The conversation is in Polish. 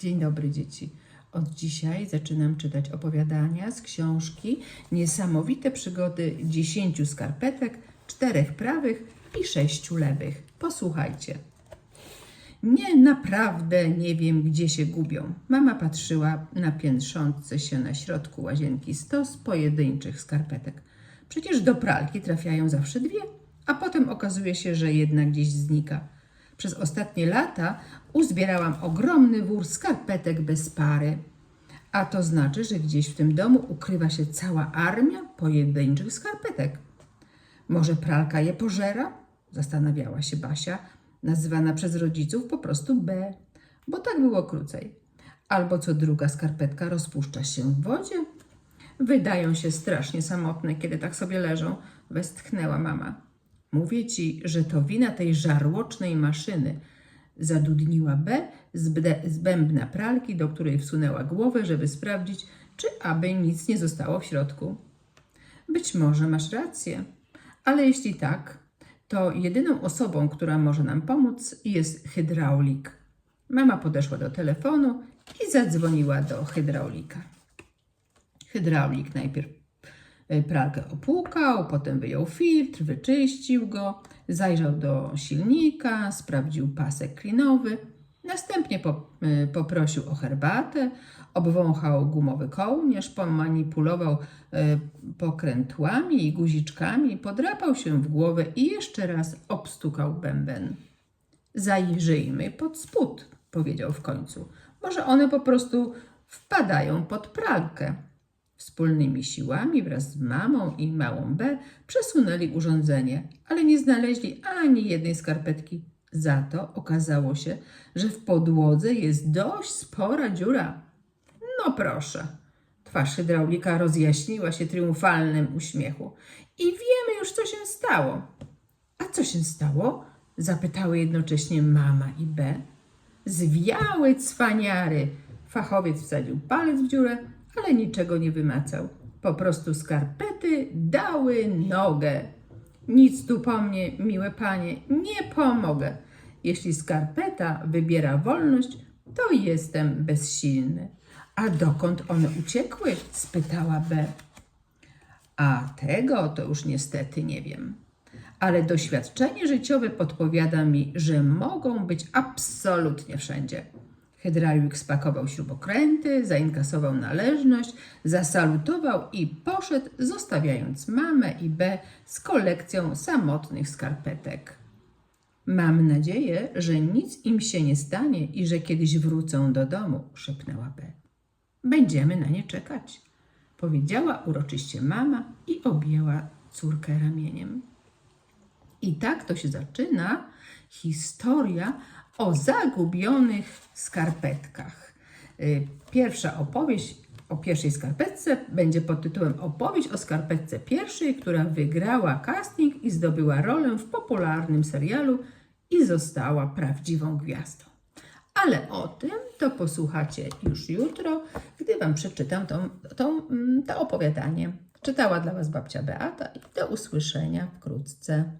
Dzień dobry dzieci. Od dzisiaj zaczynam czytać opowiadania z książki Niesamowite przygody dziesięciu skarpetek, czterech prawych i sześciu lewych. Posłuchajcie. Nie, naprawdę nie wiem, gdzie się gubią. Mama patrzyła na piętrzący się na środku łazienki stos pojedynczych skarpetek. Przecież do pralki trafiają zawsze dwie, a potem okazuje się, że jedna gdzieś znika. Przez ostatnie lata uzbierałam ogromny wór skarpetek bez pary. A to znaczy, że gdzieś w tym domu ukrywa się cała armia pojedynczych skarpetek. Może pralka je pożera? Zastanawiała się Basia, nazywana przez rodziców po prostu B, bo tak było krócej. Albo co druga skarpetka rozpuszcza się w wodzie? Wydają się strasznie samotne, kiedy tak sobie leżą, westchnęła mama. Mówię ci, że to wina tej żarłocznej maszyny. Zadudniła B z, bębna pralki, do której wsunęła głowę, żeby sprawdzić, czy aby nic nie zostało w środku. Być może masz rację, ale jeśli tak, to jedyną osobą, która może nam pomóc, jest hydraulik. Mama podeszła do telefonu i zadzwoniła do hydraulika. Hydraulik najpierw pralkę opłukał, potem wyjął filtr, wyczyścił go, zajrzał do silnika, sprawdził pasek klinowy, następnie e, poprosił o herbatę, obwąchał gumowy kołnierz, pomanipulował e, pokrętłami i guziczkami, podrapał się w głowę i jeszcze raz obstukał bęben. Zajrzyjmy pod spód, powiedział w końcu. Może one po prostu wpadają pod pralkę. Wspólnymi siłami wraz z mamą i małą B przesunęli urządzenie, ale nie znaleźli ani jednej skarpetki. Za to okazało się, że w podłodze jest dość spora dziura. No proszę. Twarz hydraulika rozjaśniła się triumfalnym uśmiechu. I wiemy już, co się stało. A co się stało? Zapytały jednocześnie mama i B. Zwiały cwaniary. Fachowiec wsadził palec w dziurę, ale niczego nie wymacał. Po prostu skarpety dały nogę. Nic tu po mnie, miłe panie, nie pomogę. Jeśli skarpeta wybiera wolność, to jestem bezsilny. A dokąd one uciekły? spytała B. A tego to już niestety nie wiem. Ale doświadczenie życiowe podpowiada mi, że mogą być absolutnie wszędzie. Hydraulik spakował śrubokręty, zainkasował należność, zasalutował i poszedł, zostawiając mamę i B z kolekcją samotnych skarpetek. Mam nadzieję, że nic im się nie stanie i że kiedyś wrócą do domu, szepnęła B. Będziemy na nie czekać, powiedziała uroczyście mama i objęła córkę ramieniem. I tak to się zaczyna historia o zagubionych skarpetkach. Y, Pierwsza opowieść o pierwszej skarpetce będzie pod tytułem Opowieść o skarpetce pierwszej, która wygrała casting i zdobyła rolę w popularnym serialu i została prawdziwą gwiazdą. Ale o tym to posłuchacie już jutro, gdy Wam przeczytam tą, tą, mm, to opowiadanie. Czytała dla Was babcia Beata i do usłyszenia wkrótce.